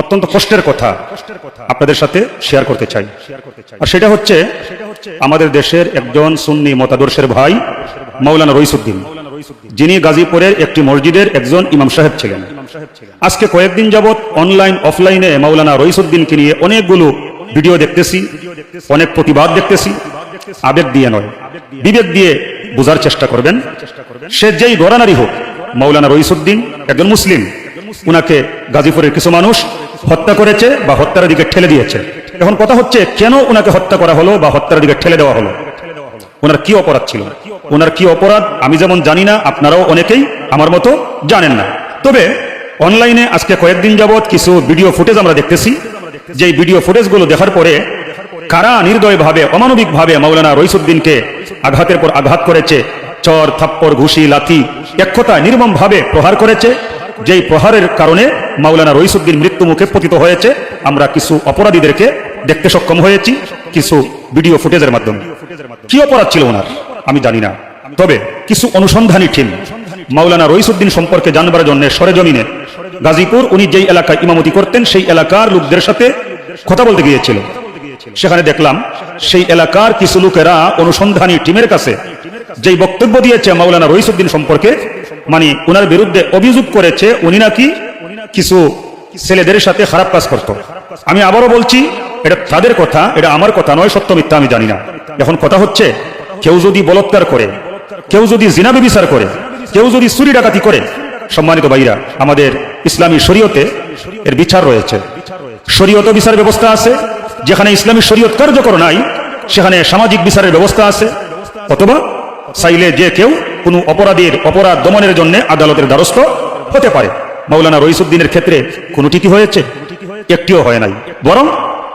অত্যন্ত কষ্টের কথা আপনাদের সাথে শেয়ার করতে চাই। আর সেটা হচ্ছে আমাদের দেশের একজন সুন্নি মতাদর্শের ভাই মাওলানা রইসুদ্দিন। যিনি গাজীপুরের একটি মসজিদের একজন ইমাম সাহেব ছিলেন। আজকে কয়েকদিন যাবৎ অনলাইন অফলাইনে মাওলানা রইসুদ্দিনকে নিয়ে অনেকগুলো ভিডিও দেখতেছি, অনেক প্রতিবাদ দেখতেছি। আবেগ দিয়ে নয়, বিবেক দিয়ে বোঝার চেষ্টা করবেন। সে যেই গড়ানারি হোক, মাওলানা রইসুদ্দিন একজন মুসলিম। উনাকে গাজীপুরের কিছু মানুষ হত্যা করেছে বা হত্যার দিকে ঠেলে দিয়েছে। এখন কথা হচ্ছে, কেন ওনাকে হত্যা করা হলো বা হত্যার দিকে ঠেলে দেওয়া হলো? ওনার কি অপরাধ ছিল? ওনার কি অপরাধ? আমি যেমন জানি না, আপনারাও অনেকেই আমার মতো জানেন না। তবে অনলাইনে আজকে কয়েকদিন যাবৎ কিছু ভিডিও ফুটেজ আমরা দেখতেছি। যে ভিডিও ফুটেজগুলো দেখার পরে কারা নির্দয়ভাবে, অমানবিকভাবে মাওলানা রইসুদ্দিনকে আঘাতের পর আঘাত করেছে, চর, থাপ্পড়, ঘুষি, লাথি, এক কথা নির্মমভাবে প্রহার করেছে যেই প্রহারের কারণে মাওলানা রইসুদ্দিন মৃত্যু মুখে পতিত হয়েছে, আমরা কিছু অপরাধীদেরকে দেখতে সক্ষম হয়েছি, কিছু ভিডিও ফুটেজের মাধ্যমে। কি অপরাধ ছিল ওনার? আমি জানি না। তবে কিছু অনুসন্ধানী টিম মাওলানা রইসুদ্দিন সম্পর্কে জানবার জন্য সরেজমিনে গাজীপুর, উনি যেই এলাকায় ইমামতি করতেন, সেই এলাকার লোকদের সাথে কথা বলতে গিয়েছিল। সেখানে দেখলাম, সেই এলাকার কিছু লোকেরা অনুসন্ধানী টিমের কাছে যেই বক্তব্য দিয়েছে মাওলানা রইসুদ্দিন সম্পর্কে মানে ওনার বিরুদ্ধে অভিযোগ করেছে, উনি নাকি কিছু ছেলেদের সাথে খারাপ কাজ করত। আমি আবারও বলছি, এটা তাদের কথা, এটা আমার কথা নয়, সত্য মিথ্যা আমি জানি না। এখন কথা হচ্ছে, কেউ যদি বলৎকার করে, কেউ যদি জিনাবি বিচার করে, কেউ যদি চুরি ডাকাতি করে, সম্মানিত ভাইরা, আমাদের ইসলামী শরীয়তে এর বিচার রয়েছে। শরীয়ত বিচার ব্যবস্থা আছে, যেখানে ইসলামী শরীয়ত কার্যকর নাই, সেখানে সামাজিক বিচারের ব্যবস্থা আছে, অথবা চাইলে যে কেউ কোনো অপরাধীর অপরাধ দমনের জন্য আদালতের দ্বারস্থ হতে পারে। মৌলানা রইসুদ্দিনের ক্ষেত্রে কোনোটি কি হয়েছে? একটিও হয় নাই। বরং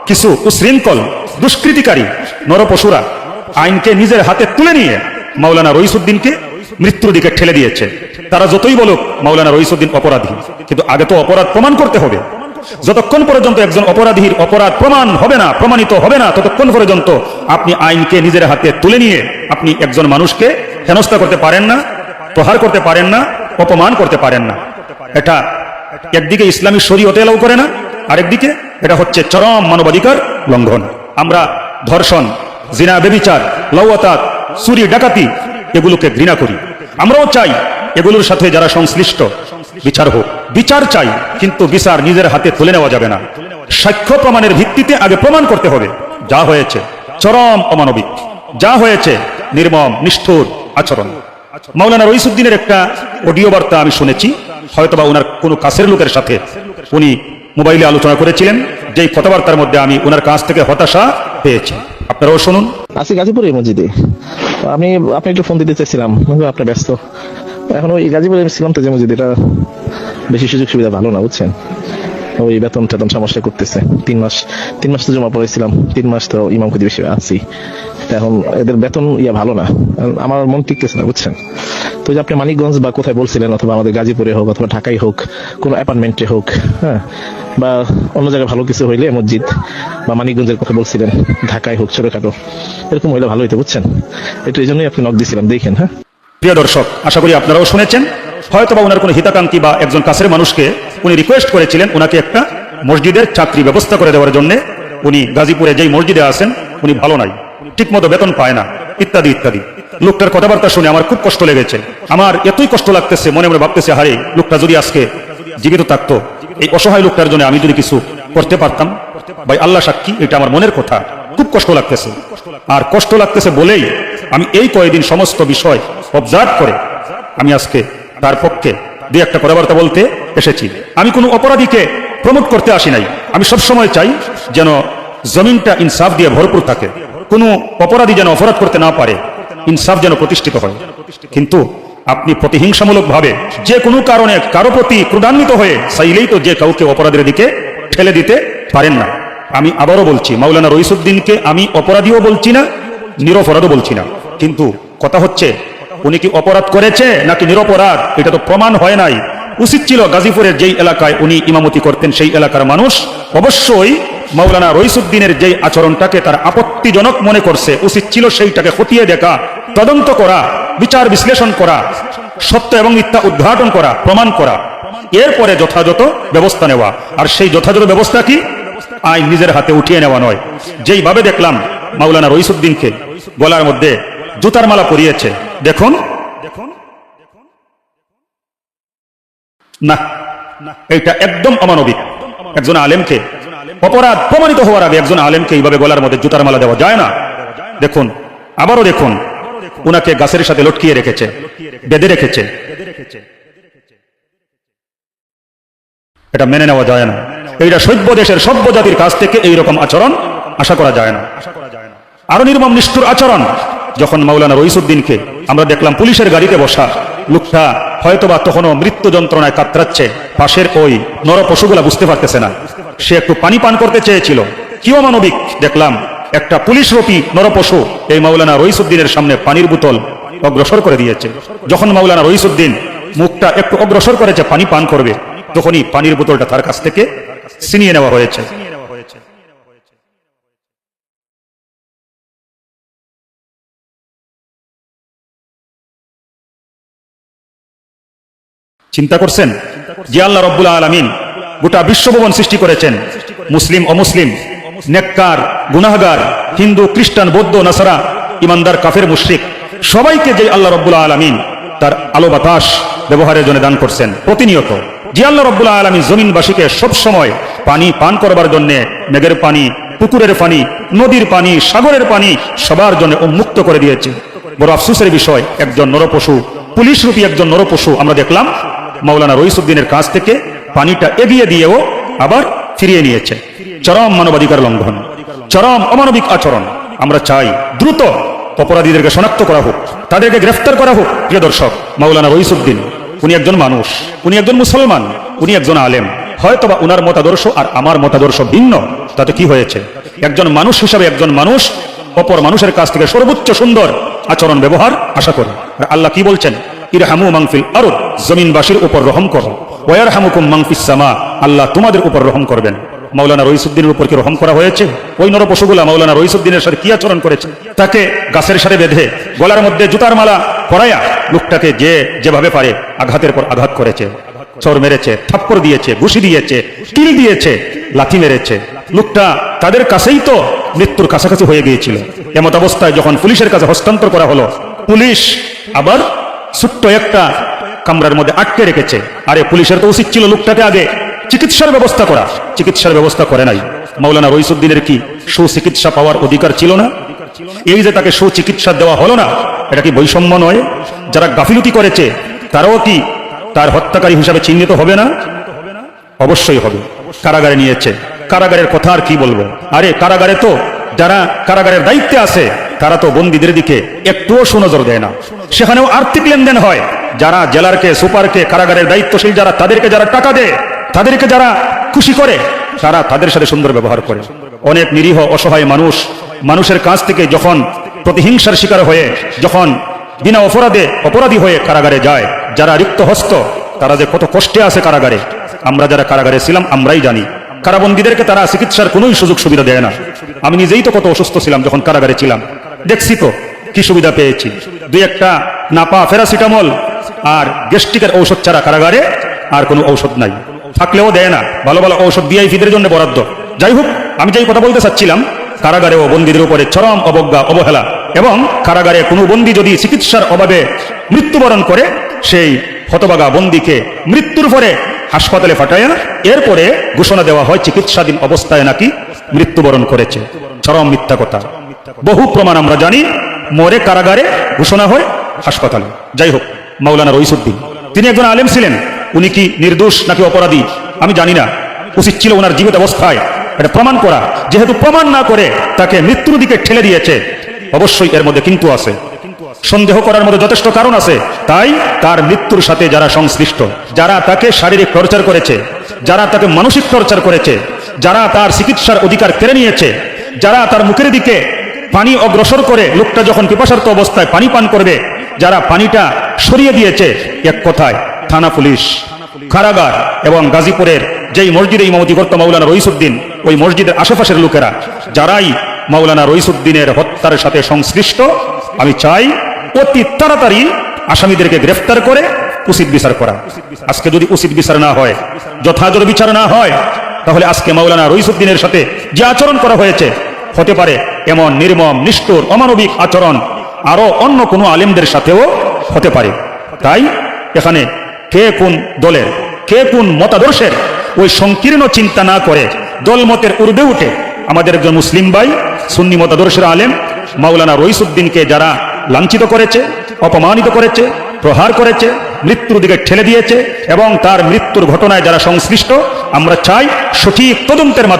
কিছু উশৃঙ্খল, দুষ্কৃতিকারী নরপশুরা আইনকে নিজের হাতে তুলে নিয়ে মাওলানা রইসুদ্দিনকে মৃত্যুর দিকে ঠেলে দিয়েছে। তারা যতই বলুক মাওলানা রইসুদ্দিন অপরাধী, কিন্তু আগে তো অপরাধ প্রমাণ করতে হবে। যতক্ষণ পর্যন্ত একজন অপরাধীর অপরাধ প্রমাণ হবে না, প্রমাণিত হবে না, ততক্ষণ পর্যন্ত আপনি আইনকে নিজের হাতে তুলে নিয়ে আপনি একজন মানুষকে হেনস্থা করতে পারেন না, প্রহার করতে পারেন না, অপমান করতে পারেন না। এটা একদিকে ইসলামী শরীয়তে এলাও করে না, আরেকদিকে এটা হচ্ছে চরম মানবাধিকার লঙ্ঘন। আমরা ধর্ষণ, জিনা, বেবিচার লৌয়তাত চুরি, ডাকাতি এগুলোকে ঘৃণা করি। আমরাও চাই এগুলোর সাথে যারা সংশ্লিষ্ট বিচার হোক। বিচার চাই, কিন্তু বিচার নিজের হাতে তুলে নেওয়া যাবে না। সাক্ষ্য প্রমাণের ভিত্তিতে আগে প্রমাণ করতে হবে। যা হয়েছে, চরম অমানবিক। যা হয়েছে, নির্মম, নিষ্ঠুর আচরণ। মাওলানা রইসুদ্দিনের একটা অডিও বার্তা আমি শুনেছি। হয়তোবা ওনার কোনো কাছের লোকের সাথে। উনি মোবাইলে আলোচনা করেছিলেন। যেই কথাবার্তার মধ্যে আমি ওনার কাছ থেকে হতাশা পেয়েছি। আপনারাও শুনুন। আছি গাজীপুরের মসজিদে। আমি, আপনি একটু ফোন দিতে চাইছিলাম। কিন্তু আপনি ব্যস্ত। এখন ওই গাজীপুরে ছিলাম তো যে মসজিদ। এটা বেশি সুযোগ সুবিধা ভালো না, বুঝছেন? ওই বেতন টেতন সমস্যা করতেছে। তিন মাস তিন মাস তো জমা পড়েছিলাম তিন মাস তো ইমাম খুদি বেশি আছি। এখন এদের বেতন ইয়া ভালো না। আমার মন টিকতেছে না, বুঝছেন? তো যে আপনি মানিকগঞ্জ বা কোথায় বলছিলেন, অথবা আমাদের গাজীপুরে হোক, অথবা ঢাকায় হোক, কোনো অ্যাপার্টমেন্টে হোক হ্যাঁ বা অন্য জায়গায় ভালো কিছু হইলে, মসজিদ বা মানিকগঞ্জের কথা বলছিলেন, ঢাকায় হোক, ছোটখাটো, এরকম হইলে ভালো হইতে, বুঝছেন? একটু এই জন্যই আপনি নক দিছিলাম দেখেন হ্যাঁ? প্রিয় দর্শক, আশা করি আপনারাও শুনেছেন। হয়তো বা ওনার কোনো হিতাকাঙ্ক্ষী বা একজন কাছের মানুষকে উনি রিকোয়েস্ট করেছিলেন ওনাকে একটা মসজিদের চাকরি ব্যবস্থা করে দেওয়ার জন্য। উনি গাজীপুরে যেই মসজিদে আসেন উনি ভালো নাই, ঠিকমতো বেতন পায় না, ইত্যাদি ইত্যাদি। লোকটার কথাবার্তা শুনে আমার খুব কষ্ট লেগেছে। আমার এতই কষ্ট লাগতেছে, মনে মনে ভাবতেছে, হারে, লোকটা যদি আজকে জীবিত থাকতো, এই অসহায় লোকটার জন্য আমি যদি কিছু করতে পারতাম, ভাই, আল্লাহ সাক্ষী, এটা আমার মনের কথা। খুব কষ্ট লাগতেছে। আর কষ্ট লাগতেছে বলেই আমি এই কয়েকদিন সমস্ত বিষয় অবজার্ভ করে আমি আজকে তার পক্ষে দুই একটা কথাবার্তা বলতে এসেছি। আমি কোনো অপরাধীকে প্রমোট করতে আসি নাই। আমি সবসময় চাই যেন জমিনটা ইনসাফ দিয়ে ভরপুর থাকে। কোনো অপরাধী যেন অপরাধ করতে না পারে, ইনসাফ যেন প্রতিষ্ঠিত হয়। কিন্তু আপনি প্রতিহিংসামূলক ভাবে যে কোনো কারণে কারও প্রতি ক্রোধান্বিত হয়ে চাইলেই তো যে কাউকে অপরাধের দিকে ঠেলে দিতে পারেন না। আমি আবারও বলছি, মাওলানা রইসুদ্দিনকে আমি অপরাধীও বলছি না, নিরপরাধও বলছি না। কিন্তু কথা হচ্ছে উনি কি অপরাধ করেছে নাকি নিরপরাধ? এটা তো প্রমাণ হয় নাই। উচিত ছিল গাজীপুরের যেই এলাকায় উনি ইমামতি করতেন, সেই এলাকার মানুষ। অবশ্যই মাওলানা রইসুদ্দিনের যেই আচরণটাকে তার আপত্তিজনক মনে করছে, উচিত ছিল সেইটাকে খতিয়ে দেখা, তদন্ত করা, বিচার বিশ্লেষণ করা, সত্য এবং মিথ্যা উদ্ঘাটন করা, প্রমাণ করা, এরপরে যথাযথ ব্যবস্থা নেওয়া। আর সেই যথাযথ ব্যবস্থা কি? আইন নিজের হাতে উঠিয়ে নেওয়া নয়। যেইভাবে দেখলাম মাওলানা রইসুদ্দিনকে গলার মধ্যে জুতার মালা পরিয়েছে। দেখুন। দেখুন না এটা একদম অমানবিক। একজন আলেমকে অপরাধ প্রমাণিত হওয়ার আগে একজন আলেমকে এইভাবে গলার মধ্যে জুতার মালা দেওয়া যায় না। দেখুন, আবারও দেখুন, উনাকে গাছের সাথে লটকিয়ে রেখেছে, বেঁধে রেখেছে। এটা মেনে নেওয়া যায় না। এইটা সভ্য দেশের সভ্য জাতির কাছ থেকে এইরকম আচরণ আশা করা যায় না। আরও নির্মম, নিষ্ঠুর আচরণ যখন মাওলানা রইসুদ্দিনকে আমরা দেখলাম পুলিশের গাড়িতে বসা, লোকটা হয়তোবা তখনও মৃত্যু যন্ত্রণায় কাতরাচ্ছে, পাশের ওই নর পশুগুলা বুঝতে পারতেছে না। সে একটু পানি পান করতে চেয়েছিল। কি অমানবিক দেখলাম একটা পুলিশরূপী নরপশু এই মাওলানা রইসুদ্দিনের সামনে পানির বোতল অগ্রসর করে দিয়েছে। যখন মাওলানা রইসুদ্দিন মুখটা একটু অগ্রসর করেছে, পানি পান করবে, তখনই পানির বোতলটা তার কাছ থেকে ছিনিয়ে নেওয়া হয়েছে। চিন্তা করছেন? যে আল্লাহ রব্বুল আলমিন গোটা বিশ্বভবন সৃষ্টি করেছেন। মুসলিম, অমুসলিম, নেককার, গুনাহগার, হিন্দু, খ্রিস্টান, বৌদ্ধ, নাসারা, ইমানদার, কাফের, মুশ্রিক, সবাইকে যে আল্লাহ রব্বুল আলমিন তার আলো বাতাস ব্যবহারের জন্য দান করছেন, প্রতিনিয়ত। যে আল্লাহ রব্বুল আলমী জমিনবাসীকে সব সময় পানি পান করবার জন্য, মেঘের পানি, পুকুরের পানি, নদীর পানি, সাগরের পানি সবার জন্য উন্মুক্ত করে দিয়েছে। বড় আফসুসের বিষয়, একজন নরপশু, পুলিশ রূপী একজন নরপশু আমরা দেখলাম মাওলানা রইসুদ্দিনের কাছ থেকে পানিটা এগিয়ে দিয়েও আবার ফিরিয়ে নিয়েছে। চরম মানবাধিকার লঙ্ঘন, চরম অমানবিক আচরণ। আমরা চাই দ্রুত অপরাধীদেরকে শনাক্ত করা হোক, তাদেরকে গ্রেফতার করা হোক, প্রিয় দর্শক, মাওলানা রইসুদ্দিন, উনি একজন মানুষ, উনি একজন মুসলমান, উনি একজন আলেম। হয়তোবা উনার মতাদর্শ আর আমার মতাদর্শ ভিন্ন, তাতে কি হয়েছে? একজন মানুষ হিসাবে একজন মানুষ, অপর মানুষের কাছ থেকে সর্বোচ্চ সুন্দর আচরণ ব্যবহার আশা করি। আর আল্লাহ কি বলছেন? ইরহামু মাংফিল আরব জমিনবাসীর উপর রহম করো। ওয়ার হামুকুম মাংফিস সামা, আল্লাহ তোমাদের উপর রহম করবেন। মাওলানা রইসুদ্দিনের উপর কি রহম করা হয়েছে? ওই নরপশুগুলা মাওলানা রইসুদ্দিনের সাথে কি আচরণ করেছে? তাকে গাছের সাথে বেঁধে গলার মধ্যে জুতার মালা পরায়া লোকটাকে যে যেভাবে পারে আঘাতের পর আঘাত করেছে। চর মেরেছে, থাপ্পড় দিয়েছে, ঘুষি দিয়েছে কিল দিয়েছে, লাথি মেরেছে। লোকটা তাদের কাছেই তো মৃত্যুর কাছাকাছি হয়ে গিয়েছিল। এমত অবস্থায় যখন পুলিশের কাছে হস্তান্তর করা হলো, পুলিশ আবার ছোট্ট একটা কামরার মধ্যে আটকে রেখেছে। আরে পুলিশের তো উচিত ছিল লোকটাকে আগে চিকিৎসার ব্যবস্থা করা। চিকিৎসার ব্যবস্থা করে নাই। মাওলানা রইসুদ্দিনের কি সুচিকিৎসা পাওয়ার অধিকার ছিল না? এই যে তাকে সুচিকিৎসা দেওয়া হলো না, এটা কি বৈষম্য নয়? যারা গাফিলতি করেছে, তারাও কি তার হত্যাকারী হিসাবে চিহ্নিত হবে না? অবশ্যই হবে। কারাগারে নিয়েছে। কারাগারের কথা আর কি বলব? আরে কারাগারে তো যারা কারাগারের দায়িত্বে আছে তারা তো বন্দীদের দিকে একটুও সুনজর দেয় না। সেখানেও আর্থিক লেনদেন হয়। যারা জেলারকে, সুপারকে, কারাগারের দায়িত্বশীল, যারা তাদেরকে যারা টাকা দেয়, তাদেরকে যারা খুশি করে, তারা তাদের সাথে সুন্দর ব্যবহার করে। অনেক নিরীহ, অসহায় মানুষ মানুষের কাছ থেকে যখন প্রতিহিংসার শিকার হয়ে, যখন বিনা অপরাধে অপরাধী হয়ে কারাগারে যায়, যারা রিক্ত হস্ত তারা যে কত কষ্টে আছে কারাগারে। আমরা যারা কারাগারে ছিলাম, আমরাই জানি। কারাবন্দীদেরকে তারা চিকিৎসার কোনোই সুযোগ সুবিধা দেয় না। আমি নিজেই তো কত অসুস্থ ছিলাম যখন কারাগারে ছিলাম। দেখছি তো, কি সুবিধা পেয়েছি। দুই একটা নাপা ফেরাসিটামল আর গ্যাস্ট্রিকের ঔষধ ছাড়া কারাগারে আর কোনো ঔষধ নাই। থাকলেও দেয় না। ভালো ভালো ঔষধ দিয়াই ফিদের জন্য বরাদ্দ। যাই হোক, আমি যেই কথা বলতে চাচ্ছিলাম কারাগারে ও বন্দীদের উপরে চরম অবজ্ঞা, অবহেলা এবং কারাগারে কোনো বন্দী যদি চিকিৎসার অভাবে মৃত্যুবরণ করে, সেই হতবাগা বন্দীকে মৃত্যুর পরে হাসপাতালে পাঠায় এরপরে ঘোষণা দেওয়া হয় চিকিৎসাধীন অবস্থায় নাকি মৃত্যুবরণ করেছে। চরম মিথ্যা কথা। বহু প্রমাণ আমরা জানি। মরে কারাগারে ঘোষণা হয় হাসপাতালে। যাই হোক, মাওলানা রইসুদ্দিন, তিনি একজন আলেম ছিলেন। উনি কি নির্দোষ নাকি অপরাধী? আমি জানি না। উচিত ছিল ওনার জীবিত অবস্থায়। এটা প্রমাণ করা। যেহেতু প্রমাণ না করে তাকে মৃত্যুর দিকে ঠেলে দিয়েছে, অবশ্যই এর মধ্যে কিন্তু আছে। সন্দেহ করার মধ্যে যথেষ্ট কারণ আছে। তাই তার মৃত্যুর সাথে যারা সংশ্লিষ্ট, যারা তাকে শারীরিক টর্চার করেছে, যারা তাকে মানসিক টর্চার করেছে, যারা তার চিকিৎসার অধিকার কেড়ে নিয়েছে, যারা তার মুখের দিকে পানি অগ্রসর করে লোকটা যখন পিপাসার্ত অবস্থায় পানি পান করবে, যারা পানিটা সরিয়ে দিয়েছে, এক কথায় থানা পুলিশ, কারাগার এবং গাজীপুরের যেই মসজিদে ইমামতি করত মাওলানা রইসুদ্দিন, ওই মসজিদের আশেপাশের লোকেরা, যারাই মাওলানা রইসুদ্দিনের হত্যার সাথে সংশ্লিষ্ট, আমি চাই অতি তাড়াতাড়ি আসামিদেরকে গ্রেফতার করে উচিত বিচার করা। আজকে যদি উচিত বিচার না হয়, যথাযথ বিচার না হয়, তাহলে আজকে মাওলানা রইসুদ্দিনের সাথে যে আচরণ করা হয়েছে হতে পারে। এমন নির্মম, নিষ্ঠুর, অমানবিক আচরণ আরও অন্য কোনো আলেমদের সাথেও হতে পারে। তাই এখানে কে কোন দলের, কে কোন মতাদর্শের ওই সংকীর্ণ চিন্তা না করে দলমতের ঊর্ধ্বে উঠে আমাদের একজন মুসলিম ভাই, সুন্নি মতাদর্শের আলেম, মাওলানা রইসুদ্দিনকে যারা লাঞ্ছিত করেছে, অপমানিত করেছে, প্রহার করেছে, মৃত্যুর দিকে ঠেলে দিয়েছে এবং তার মৃত্যুর ঘটনায় যারা সংশ্লিষ্ট, আমরা চাই সঠিক তদন্তের মাধ্যমে